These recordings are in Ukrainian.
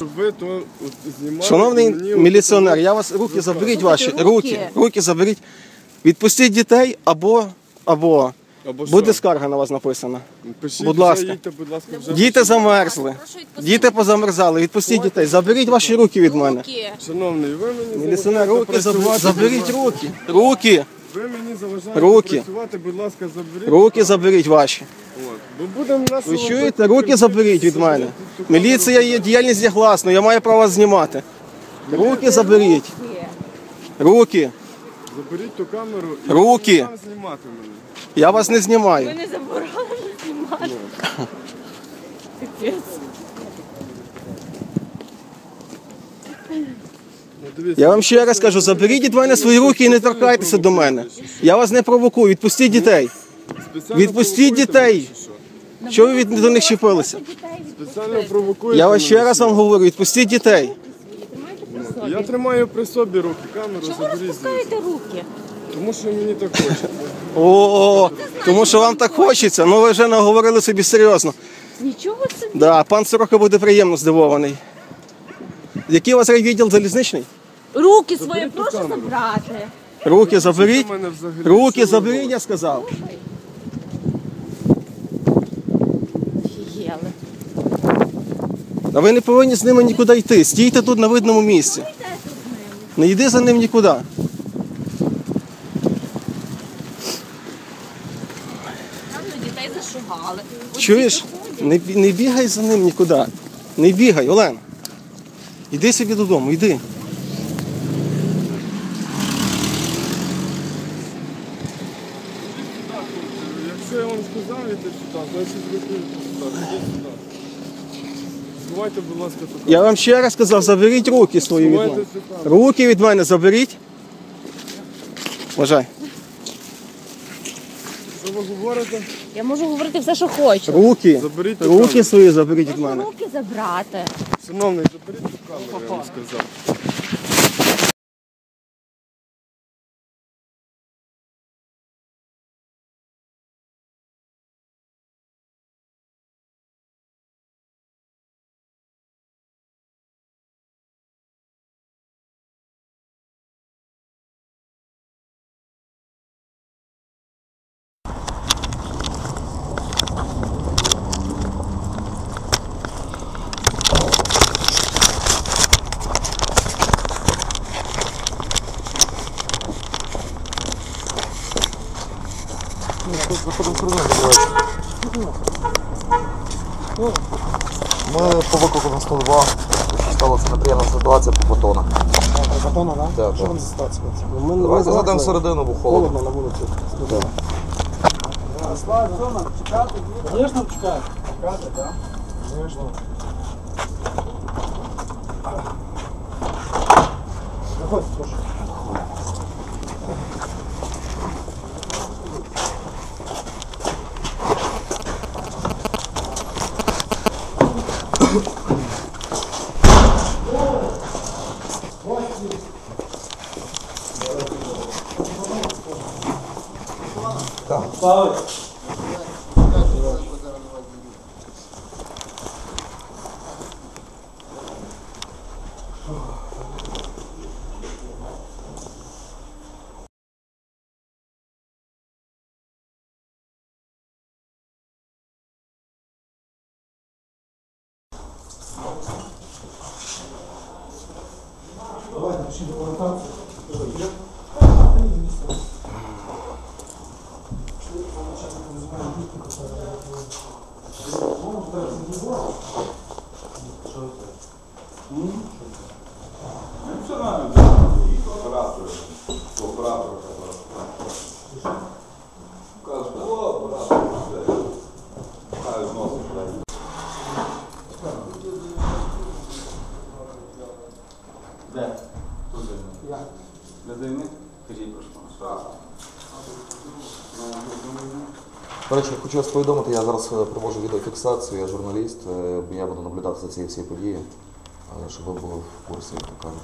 Щоб ви то знімали. Шановний мені міліціонер, я вас руки заберіть ваші, руки, руки. руки заберіть. Відпустіть дітей або, або Або буде що? скарга на вас написана. Пишіть, будь ласка. їдьте, будь ласка, вже. Діти замерзли. Діти позамерзали. Відпустіть дітей. Заберіть ваші руки від мене. Шановний, ви мені Міліціонер, заважаєте руки заберіть, працювати, заберіть будь ласка. руки. Руки. Ви мені заважаєте Руки. працювати, будь ласка, заберіть. Руки заберіть ваші. Бо будемо нас Ви чуєте? Руки заберіть від мене. Міліція є діяльність є гласно, я маю право знімати. Руки заберіть. Руки. Заберіть ту камеру і Руки. не знімати мене. Я вас не Ви знімаю. не заборонили знімати. Капець. Ну, дивіться, Я вам ще раз кажу, заберіть від мене свої руки і не торкайтеся до мене. Я вас не провокую, відпустіть дітей. Відпустіть дітей. що? Ви від до них чіпилися? Спеціально провокуєте Я вас ще мене, раз вам говорю, відпустіть дітей. Я тримаю при собі руки, камеру Чого ви заберіть. звідси. розпускаєте руки? Тому що мені так хочеться. О, тому що вам так хочеться. Ну ви вже наговорили собі серйозно. Нічого собі. Да, пан Сорока буде приємно здивований. Який у вас райвідділ залізничний? Руки свої прошу забрати. Руки заберіть. Руки заберіть, я сказав. Офігели. А ви не повинні з ними нікуди йти. Стійте тут на видному місці. Не йди за ним нікуди. Дітей зашугали. Чуєш? Не, не бігай за ним нікуди. Не бігай, Олена. Іди собі додому, йди. Якщо я вам сказав, іти сюди, значить ви будете сюди. Ідіть сюди. Сховайте, будь ласка, ту камеру. Я вам ще раз сказав, заберіть руки свої від мене. Руки від мене заберіть. Вважай. Що ви говорите? Я можу говорити все, що хочу. Руки. Заберіть Руки камеру. свої заберіть від Можу мене. руки забрати. Синовний, заберіть ту камеру, я вам сказав. Ми по виклику на 102 сталася неприємна ситуація по батонах. Батона, да? Так, Що так. там за ситуація? Ми, Давайте зайдемо всередину, бо холодно. холодно на вулиці. Звісно, чекаю. Чекати, так? Звісно. Заходь, Де? Тут де? Де заявник? Кажіть, прошу. До речі, хочу вас повідомити, я зараз е, проводжу відеофіксацію, я журналіст, е, я буду наблюдати за цією всією подією, е, щоб ви були в курсі, як то кажуть.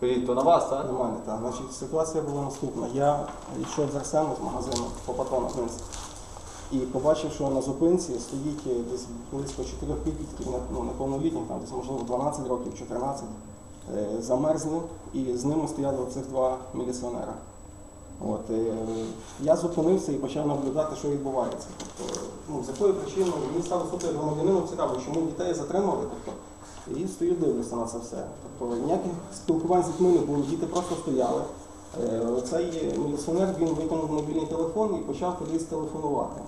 Кажіть, то на вас, так? Нормально, так. Значить, ситуація була наступна. Я йшов з Арсеном з магазину по батону вниз. І побачив, що на зупинці стоїть е, десь близько чотирьох підлітків ну, неповнолітніх, там десь можливо 12 років, 14, е, замерзли, і з ними стояли оцих два міліціонера. От, е, я зупинився і почав наблюдати, що відбувається. Тобто, ну, з якою причиною мені стало суто громадянину цікаво, чому дітей затримали. Тобто, і стою дивлюся на це все. Тобто ніяких спілкувань з дітьми не було, діти просто стояли. Е, Цей міліціонер він витягнув мобільний телефон і почав кудись телефонувати.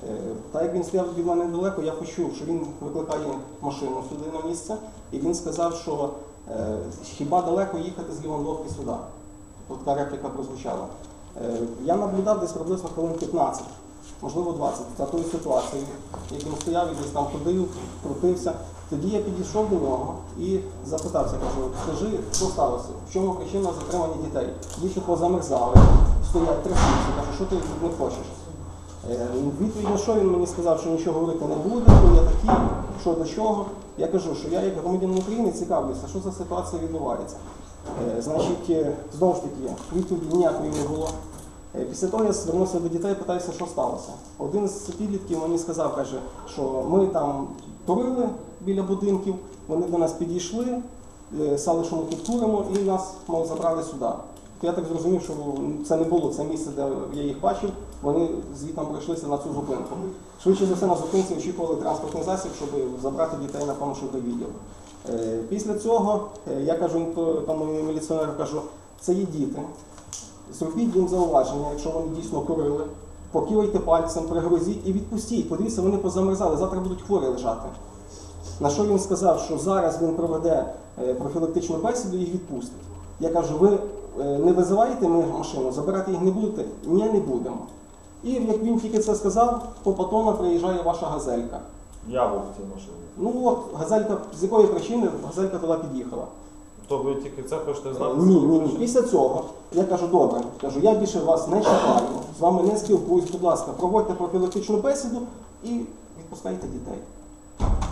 Та Так як він стояв від мене недалеко, я почув, що він викликає машину сюди на місце, і він сказав, що е, хіба далеко їхати з Лівандовки сюди. От така репліка прозвучала. Е, Я наблюдав десь приблизно хвилин 15, можливо 20, за тою ситуацією, як він стояв і десь там ходив, крутився. Тоді я підійшов до нього і запитався, кажу, скажи, що сталося? В чому причина затримання дітей? Діти позамерзали, стоять трясуться, кажу, що ти не хочеш? Е, Відповідь на що він мені сказав, що нічого говорити не буде, хто я такий, що до чого. Я кажу, що я як громадянин України цікавлюся, що за ситуація відбувається. Е, Значить, е, знову ж таки, відповіді ніякої не було. Е, Після того я звернувся до дітей, питаюся, що сталося. Один з підлітків мені сказав, каже, що ми там турили біля будинків, вони до нас підійшли, е, стали, що ми тут куримо, і нас мов, забрали сюди. Я так зрозумів, що це не було це місце, де я їх бачив. Вони звідти прийшлися на цю зупинку. Швидше за все на зупинці очікували транспортний засіб, щоб забрати дітей на помощний відділ. Е, Після цього я кажу тому міліціонеру, кажу, це є діти. Зробіть їм зауваження, якщо вони дійсно курили, покивайте пальцем, пригрозіть і відпустіть. Подивіться, вони позамерзали, завтра будуть хворі лежати. На що він сказав, що зараз він проведе е, профілактичну бесіду і їх відпустить. Я кажу, ви е, не визиваєте ми машину, забирати їх не будете? Ні, не будемо. І як він тільки це сказав, по патона приїжджає ваша газелька. Я був в цій машині. Ну от газелька, з якої причини газелька туди під'їхала. То ви тільки це хочете знати? Ні, ні, ні. Після цього я кажу, добре, кажу, я більше вас не чекаю, з вами не спілкуюсь, будь ласка, проводьте профілактичну бесіду і відпускайте дітей.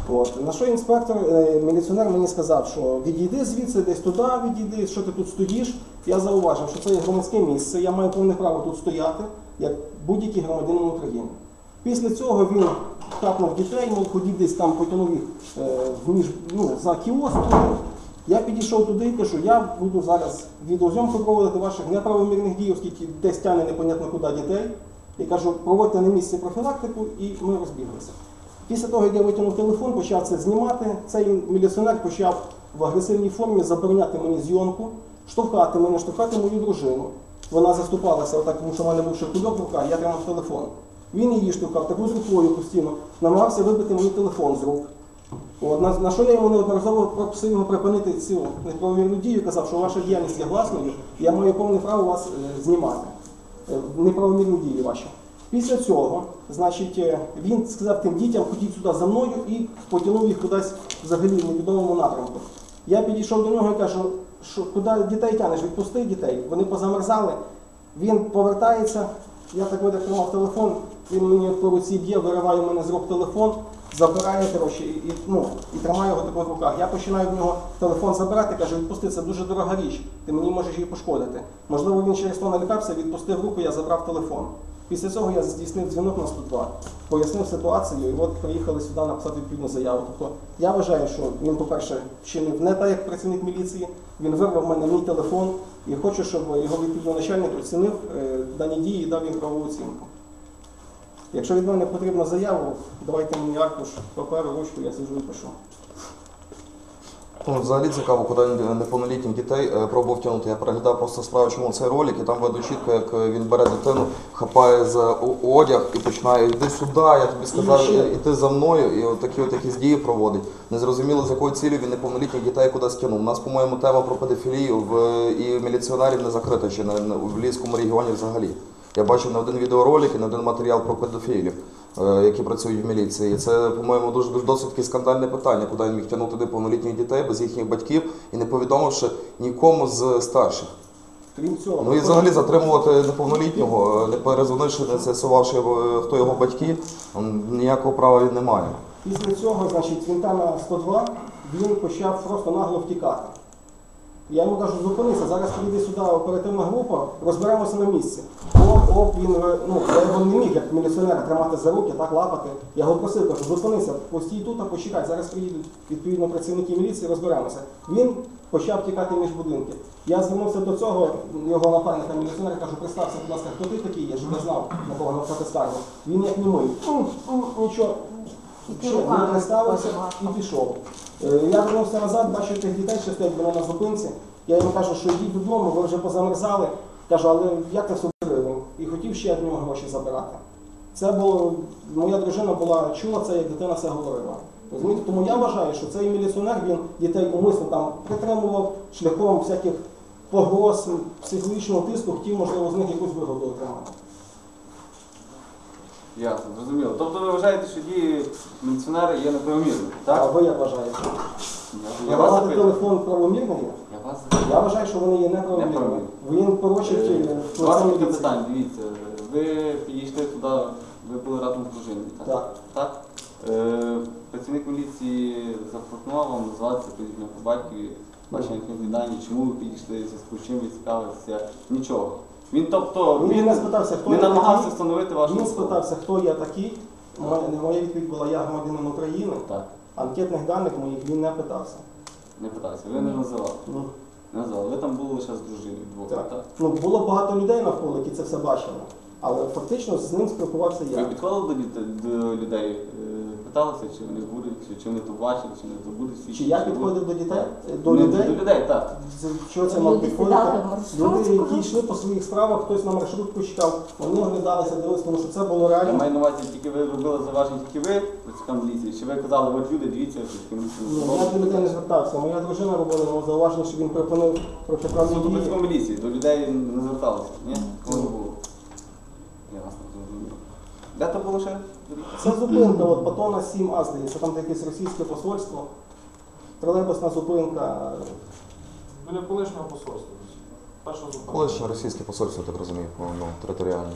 От. На що інспектор, е, міліціонер мені сказав, що відійди звідси, десь туди відійди, що ти тут стоїш. Я зауважив, що це є громадське місце, я маю повне право тут стояти, як будь-який громадянин України. Після цього він хапнув дітей, мов ходів десь там потягнув їх е, в між, ну, за кіоск. Я підійшов туди і кажу, я буду зараз відеозйомку проводити ваших неправомірних дій, оскільки десь тягне непонятно куди дітей. І кажу, проводьте на місці профілактику, і ми розбіглися. Після того, як я витягнув телефон, почав це знімати, цей міліціонер почав в агресивній формі забороняти мені зйомку, штовхати мене, штовхати мою дружину. Вона заступалася, отак, тому що в мене був ще кульок в руках, я тримав телефон. Він її штовхав, таку з рукою постійно, намагався вибити мені телефон з рук. От, на, що я йому неодноразово просив його припинити цю неправомірну дію, казав, що ваша діяльність є гласною, я маю повне право вас е, знімати. Е, неправомірні дії ваші. Після цього, значить, е, він сказав тим дітям, ходіть сюди за мною і потягнув їх кудись взагалі в невідомому напрямку. Я підійшов до нього і кажу, що куди дітей тянеш, відпусти дітей. Вони позамерзали. Він повертається, я так тримав телефон, він мені по руці б'є, вириває мене з рук телефон, забирає коротше, і, і, ну, і тримає його тако в руках. Я починаю в нього телефон забирати, кажу, відпусти, це дуже дорога річ, ти мені можеш її пошкодити. Можливо, він через то налякався, відпустив руку, я забрав телефон. Після цього я здійснив дзвінок на 102, пояснив ситуацію, і от приїхали сюди написати відповідну заяву. Тобто я вважаю, що він, по-перше, вчинив не так, як працівник міліції, він вирвав мене мій телефон і хочу, щоб його відповідно начальник оцінив е, дані дії і дав їм правову оцінку. Якщо від мене потрібна заяву, давайте мені аркуш, паперу, ручку, я сиджу і пишу. Ну, взагалі цікаво, куди неповнолітніх дітей е, пробував тягнути. Я переглядав просто справочому цей ролик, і там видно чітко, як е, він бере дитину, хапає за одяг і починає йди сюди, я тобі сказав, е, іти за мною, і от такі от якісь дії проводить. Незрозуміло, з якою цілею він неповнолітніх дітей кудись тягнув. У нас, по-моєму, тема про педофілію в і міліціонерів не закрита на, на- в Львівському регіоні взагалі. Я бачив не один відеоролик і не один матеріал про педофілів, е, які працюють в міліції. І це, по-моєму, дуже, дуже досить скандальне питання, куди він міг тягнути туди повнолітніх дітей без їхніх батьків і не повідомивши нікому з старших. Крім цього, Ну і взагалі затримувати неповнолітнього, е, не перезвонивши, не з'ясувавши, е, хто його батьки, ніякого права він не має. Після цього, значить, він там 102, він почав просто нагло втікати. Я йому кажу, зупинися, зараз приїде сюди оперативна група, розберемося на місці. Оп, оп, він, е, ну, я його не міг, як міліціонера, тримати за руки, так лапати. Я його просив, кажу, зупинися, постій тут, а почекай, зараз приїдуть відповідно працівники міліції, розберемося. Він почав тікати між будинки. Я звернувся до цього, його напарника міліціонера, кажу, представся, будь ласка, хто ти такий, я ж не знав, на кого написати скаргу. Він як німий. «М, м, Нічого. Що, не представився і пішов. Е, Я вернувся назад, бачу тих дітей, що стоять біля на зупинці. Я йому кажу, що йдіть додому, ви вже позамерзали. Кажу, але як ти все? І хотів ще від нього гроші забирати. Це було, моя дружина була чула це, як дитина це говорила. Розумієте? Тому я вважаю, що цей міліціонер він дітей умисно там притримував шляхом всяких погроз, психологічного тиску, хотів, можливо, з них якусь вигоду отримати. Ясно, зрозуміло. Тобто ви вважаєте, що дії міліціонера є неправомірними, так? ви як вважаєте? Я, я вас запитую. телефон правомірно є? Я вас Я вважаю, що вони є неправомірними. Неправомірні. Він порочить е, У вас кілька міліції. питань, дивіться. Ви підійшли туди, ви були разом з дружиною, так? Так. Так? Е, працівник міліції запропонував вам назватися прізвищем по батькові, ваші інформаційні дані, чому ви підійшли, в зв'язку з чим ви цікавилися, нічого. Він тобто Він не спитався, хто не я намагався такий. встановити вашу Він особу. спитався, хто я такий. Моя, моя відповідь була, я громадянин України. Так, Анкетних даних моїх він не питався. не питався, ви не називали. Ну, Не називали. Ви там були лише з дружиною двох, так. так? Ну, було багато людей навколо, які це все бачили. Але фактично з ним спілкувався Ви я. підходили до, людей, е, питалися, чи вони будуть, чи, чи вони то бачили, чи не то будуть свідчити? Чи я підходив до дітей? До людей? До людей, так. З- Чого це мав підходити? Люди, які йшли по своїх справах, хтось на маршрутку чекав, вони оглядалися, дивилися, тому що це було Я реально. маю на увазі, тільки ви робили зауваження тільки ви, працівникам міліції, чи ви казали, от люди, дивіться, що Ну, я до людей не звертався. Моя дружина робила зауваження, що він припинив протиправні дії. працівникам міліції, до людей не зверталися, ні? Кого не було? Я вас не зрозумів. Де то було ще? Це зупинка, от Патона 7А, здається, там якесь російське посольство. Тролейбусна зупинка. Біля колишнього посольства. Перша зупинка. Колишнє російське посольство, так розумію, по ну, територіально.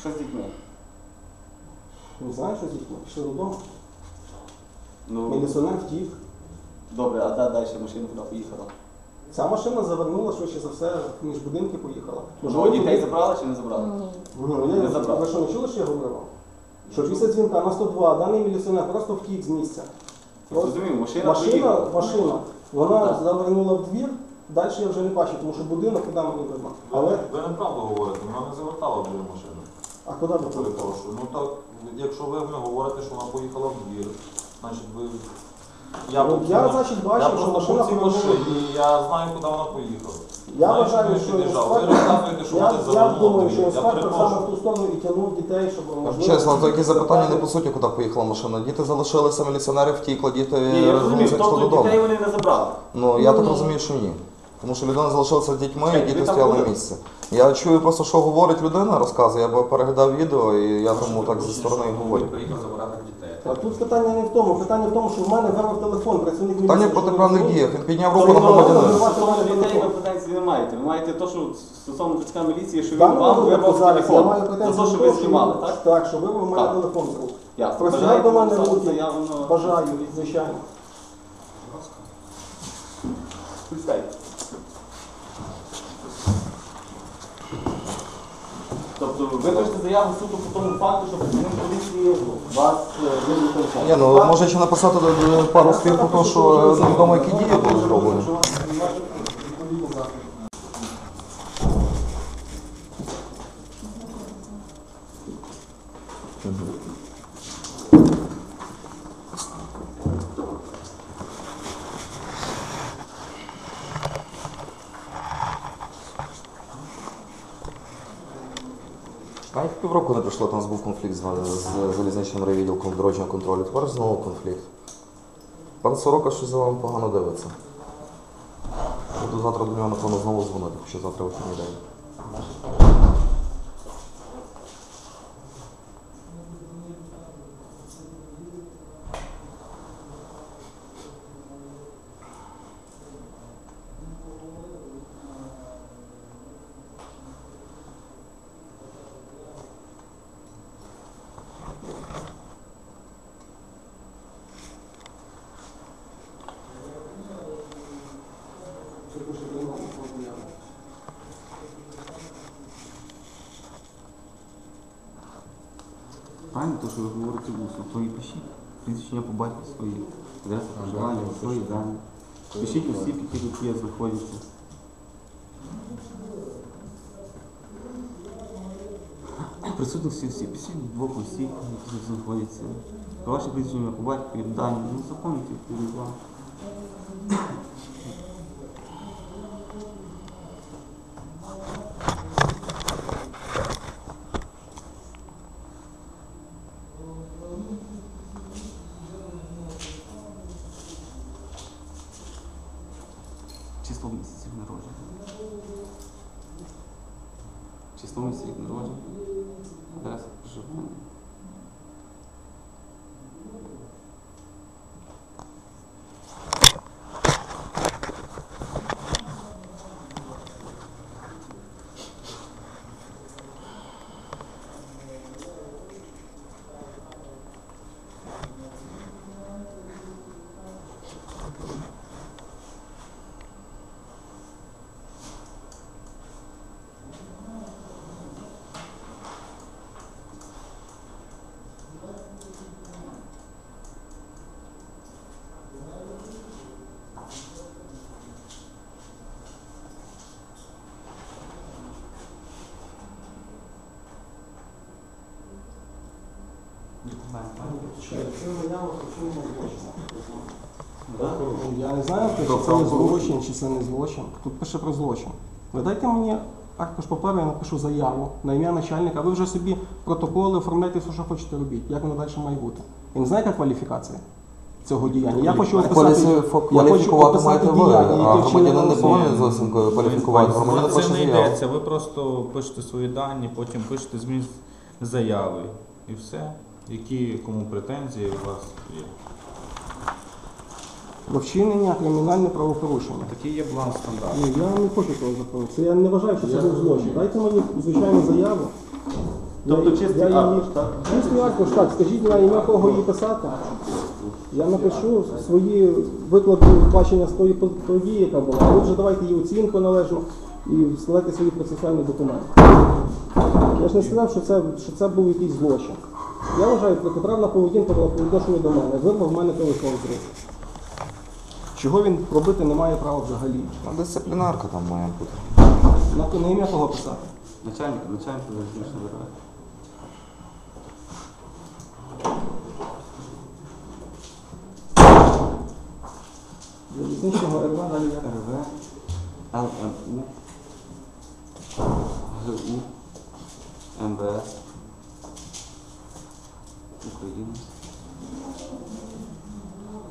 Що з дітьми? Не знаю, що звідти. Пішли додому. Ну, Міліціонер втік. добре, а де далі машина куди поїхала? Ця машина завернула, швидше за все, між будинки поїхала. Можливо, дітей забрали чи не забрали? Ні. Ну, Не забрав. Ви що, не чули, що я говорив? вам? Що після дзвінка на 102 даний міліціонер просто втік з місця. Зрозумів, машина Машина, поїхала. машина, вона Так. завернула в двір, далі я вже не бачу, тому що будинок куди мені видно. Але, Ви неправду говорите, вона не завертала біля машини. а куди ви? Перепрошую. Ну так, якщо ви мені говорите, що вона поїхала в двір, значить ви. Ну, був я, на- значить, я бачив, що просто машина був в цій повернула. машині, і я знаю, куди вона поїхала. Я Знаю, вважаю, ви що під'їжджали. Ви інспектор, розказуєте, що я, вони я думаю, що. Я інспектор саме перепрошую. в ту сторону і тягнув дітей, щоб можливо... Чесно, то якісь запитання не по суті, куди поїхала машина. Діти залишилися, міліціонери втікли, діти я розумію, розвернулися, пішли тобто додому. дітей вони не забрали. Ну я так розумію, що ні. Тому що людина залишилася з дітьми, Чекай, і ви діти там стояли були? на місці. Я чую просто, що говорить людина, розказує, я б переглядав відео, і я тому так зі сторони і говорю. Приїхав забирати дітей. А тут питання не в тому, питання в тому, що в мене вирвав телефон, працівник в що ви протиправних розумієте? діях. Він підняв руку на громадянина. дітей ви претензій не маєте. Ви маєте те, що стосовно працівника міліції, що він вам випадку вирвав зараз я телефон. маю За те, що до ви того, знімали, що- так? Так, що вирвав у мене Так. телефон з рук. Ясно. До мене написати руки. заяву на- Бажаю, звичайно. Представте. Тобто ви пишете заяву суду по тому факту, що працівник поліції вас е. Ні, ну може ще написати пару слів про те, що е, невідомо які дії були зроблені. Навіть півроку не пройшло, там був конфлікт з, з залізничним райвідділком дорожнього контролю. Тепер знову конфлікт. Пан Сорока щось за вами погано дивиться. Буду завтра до нього, напевно, знову дзвонити, якщо завтра вихідний день. Правильно, то, що ви говорите усно, то і пишіть. Прізвищення по батьку свої, адреса проживання, свої дані. Пишіть усі, які тут є, знаходяться. Присутності всі, пишіть двох осіб, які тут знаходяться. Ваше прізвище по батьку, дані, ну заповнюйте відповідь Я не знаю, чи це є злочин, чи це не злочин. Тут пише про злочин. Ви дайте мені аркуш паперу, я напишу заяву на ім'я начальника, ви вже собі протоколи оформляйте все, що хочете робити. Як воно далі має бути? Ви не знаєте кваліфікації цього діяння? Я хочу описати, я хочу Кваліфікувати описати маєте ви, діяння, а які вчинила громадянин не повинен зовсім кваліфікувати. Громадянин Про пише це не заяву. йдеться. Ви просто пишете свої дані, потім пишете зміст заяви. І все. Які кому претензії у вас є. Про вчинення кримінальне правопорушення. Такий є план стандарт. Ні, я не хочу того закону. Це я не вважаю, що це був злочин. Дайте мені звичайну заяву. Тобто чистий аркуш, так? Чистий аркуш, так. Скажіть на ім'я кого її писати. Я напишу свої виклади бачення з тої по- події, яка була. А ви вже давайте її оцінку належну і складайте свої процесуальні документи. Я ж не сказав, що це, що це був якийсь злочин. Я вважаю, протиправна поведінка була по відношенню до мене. Вирвав в мене телефон з рук. Чого він робити не має права взагалі. Ну, Дисциплінарка там має бути. На, на ім'я кого писати? Начальник, начальник залізничного дороги. Залізничного РВ далі як? РВ, ЛМУ, ГУ, МВС, Тук един.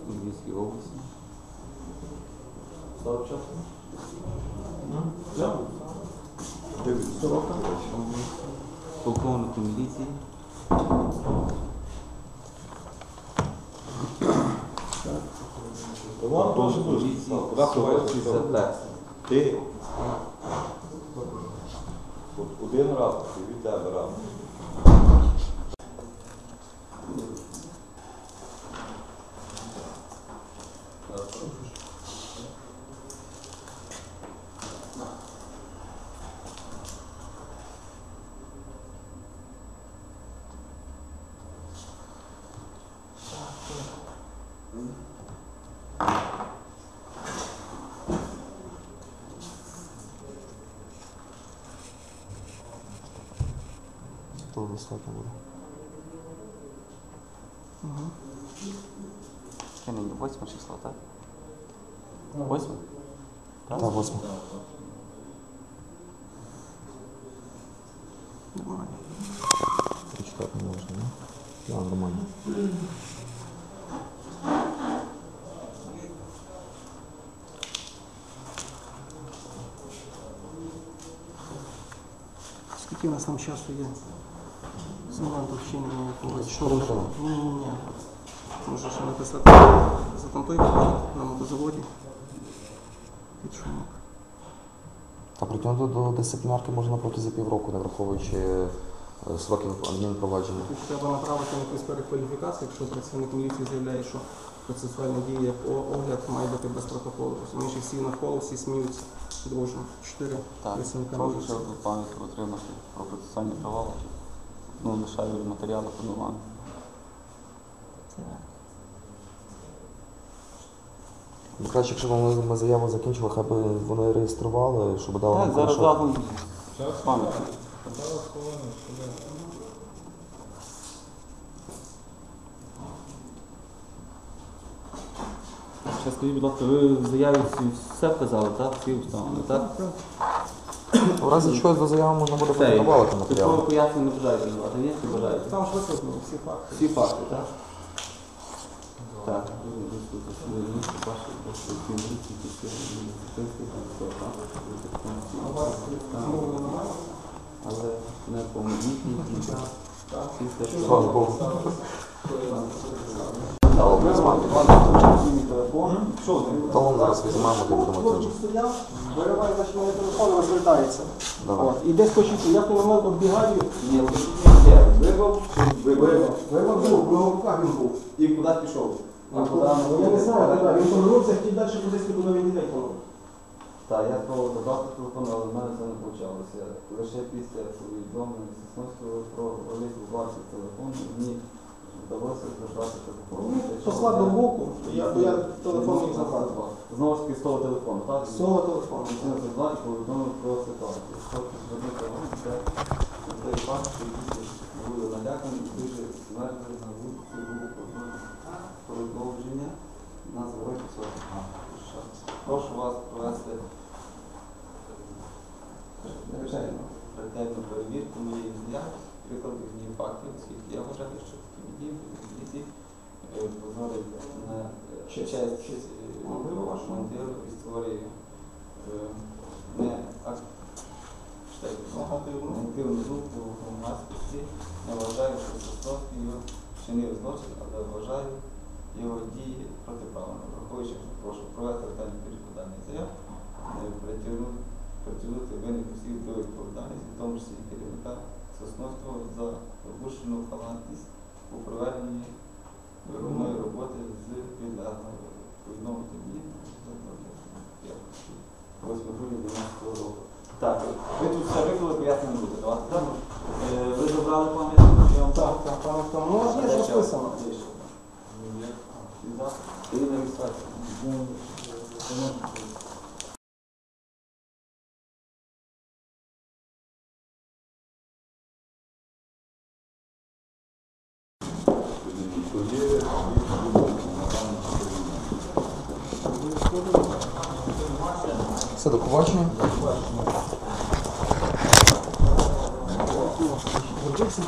Индийски области. Второ част. Да. Сорока. Полковник милиции. Това може да бъде. Това това е, е Те от годин работа, ви дава работа. 8 число, так? 8? Та восьма. Нормально. Прочитати не можна, ні? Так, нормально. Скільки у нас там часу є? З моменту вчинення якогось. Що робимо? Може ще написати за там той на мотозаводі. Під шумок. Та притягнути до дисциплінарки можна на протязі півроку, не враховуючи е, сроків адмінпровадження. Тут треба направити на якусь перекваліфікацію, якщо працівник міліції заявляє, що процесуальна дія як огляд має бути без протоколу. Розумієш, і всі навколо, всі сміються дружно. Чотири Так. працівника Прошу міліції. ще одну пам'ятку отримати про процесуальні ваші. ну, лишаю матеріали подавати. Ну, краще, якщо ми, ми заяву закінчили, хай би вони реєстрували, щоб дали Так, нам зараз хорошо. з пам'ятник. Ще скажіть, будь ласка, ви в заяві всі- все вказали, так? Всі обставини, так? В разі чогось до заяви можна буде Це є. додавати Такого пояснення не бажаєте давати, є чи бажаєте? Там ж викладено всі факти. Всі факти, так? Так. Але не повнолітні. Слава Богу. Талон зараз візьмемо, ти будемо теж. Вириває значить, мене телефон, розвертається. І десь почути, я той момент оббігаю, Ні, вирвав, вирвав, вирвав був, в його руках він був. і куди пішов? А куди? Ну, Я не знаю, куди. Він повернувся, хотів далі кудись, куди він не виконав. Так, я спробував забрати телефон, але в мене це не вийшло. Лише після повідомлення сесновського про ролику ваших телефон мені вдалося забрати телефон. Послав до боку, я, бо я телефон міг забрати. Знову ж таки з того телефону, так? З цього телефону. Це два і повідомив про ситуацію. Тобто звернути увагу, це той факт, що діти були налякані, дуже змерзли на вулиці, було продовження на звороті 40. Прошу вас провести Звичайно, ретельну перевірку моєї заяви, прикладів дії фактів, оскільки я вважаю, що такі дії поліції позорить на честь командиру вашого командиру і створює е, не акт читайте, негативну думку в громадськості. Я вважаю, що Сосновський його вчинив злочин, але вважаю його дії протиправними. Враховуючи, що прошу провести ретельну перевірку даних заяв, е, притягнути притягнути осіб до відповідальності, в тому числі керівника Сосновського за допущену халатність у проведенні виконної роботи з підлеглими. Повідомити мені за 8 грудня 90 року. Так, ви тут все виклали, пояснення не будете давати. Е, Ви забрали пам'ятник, я вам Так, так, тому. Ну, є ж розписано. І на реєстрацію. Все, до побачення. Точно